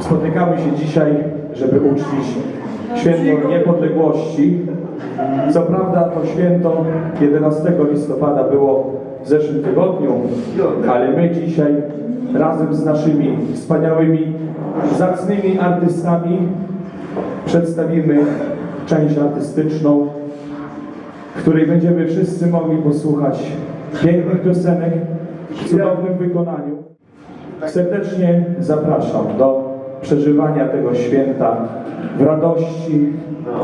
Spotykamy się dzisiaj, żeby uczcić święto niepodległości. Co prawda to święto 11 listopada było w zeszłym tygodniu, ale my dzisiaj razem z naszymi wspaniałymi, zacnymi artystami przedstawimy część artystyczną, w której będziemy wszyscy mogli posłuchać pięknych piosenek w cudownym wykonaniu. Serdecznie zapraszam do przeżywania tego święta w radości,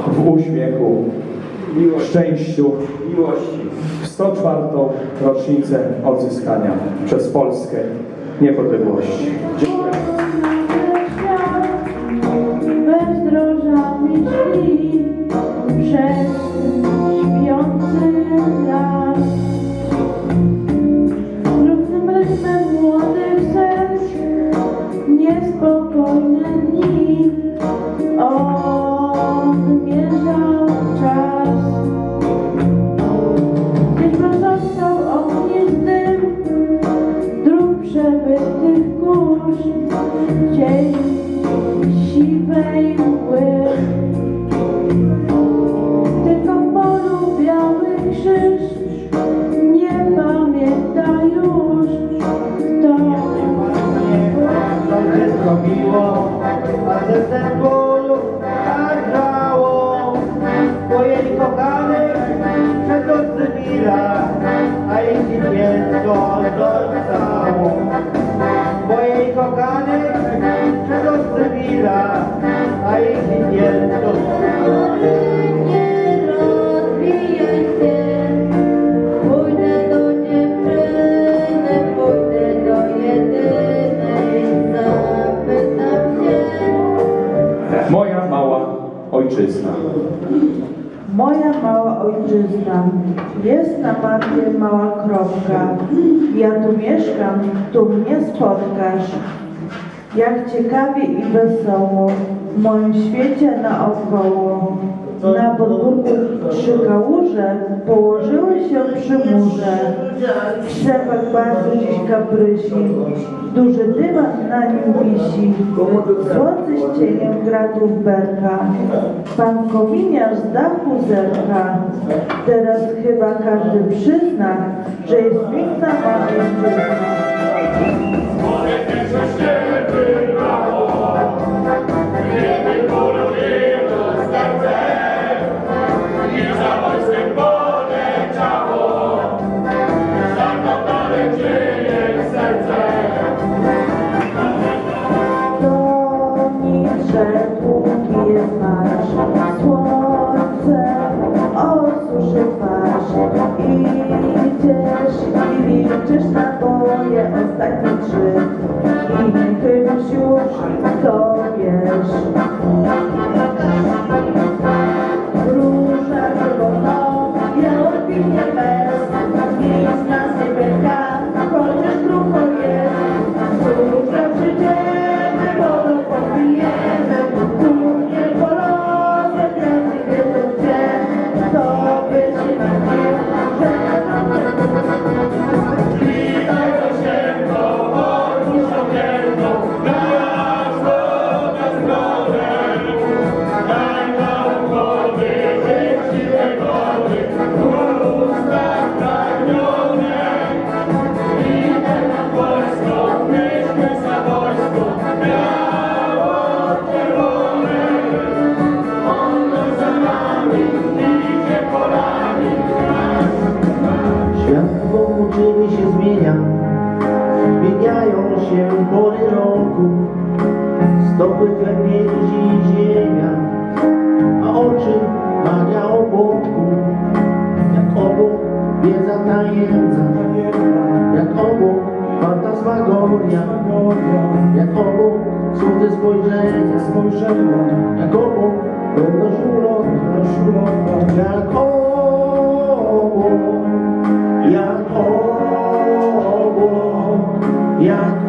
w uśmiechu, w szczęściu, miłości. w 104. rocznicę odzyskania przez Polskę niepodległości. Dziękuję. niespokojna dni. Odcywila, a jeśli nie, to zostało. Bo jej kochany przed odcywila, a jeśli się. Moja mała ojczyzna. Moja mała ojczyzna, jest na mapie mała kropka. Ja tu mieszkam, tu mnie spotkasz. Jak ciekawie i wesoło, w moim świecie naokoło. Na podwórku trzy kałuże położyły się przy murze. Szczepak bardzo dziś kaprysi, duży dywan na nim wisi. Słońce z cieniem gra tu w berka. Pan kominiarz z dachu zerka. Teraz chyba każdy przyzna, że jest piękna mała już, to wiesz. Zmieniają się pory roku. Stopy klepie i ziemia, a oczy magia obłoku. Jak obok wiedza tajemnica, jak obok fantasmagoria, jak obok cudze spojrzenia, Spojrzenia, jak obok pewność ulotna, jak obok, obok, jak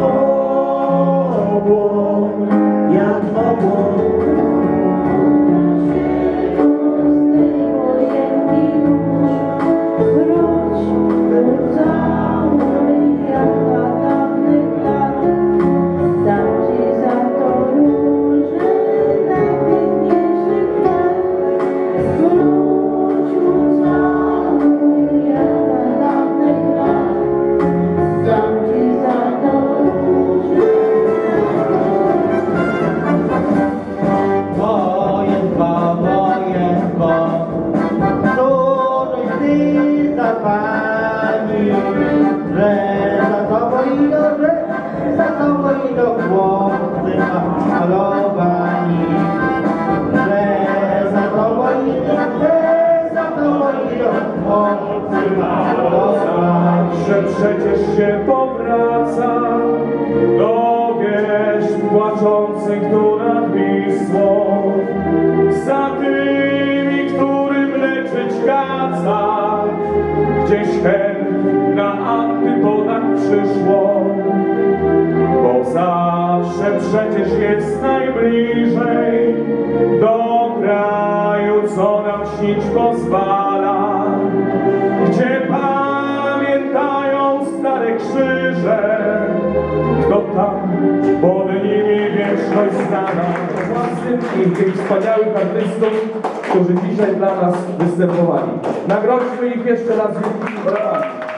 malowani, że za tobą idą, że za tobą idą, obcy malować, że przecież się powraca. Krzyże, kto tam pod nimi wieczność znana. Własnych i tych wspaniałych artystów, którzy dzisiaj dla nas występowali. Nagrodźmy ich jeszcze raz wielkimi brawami.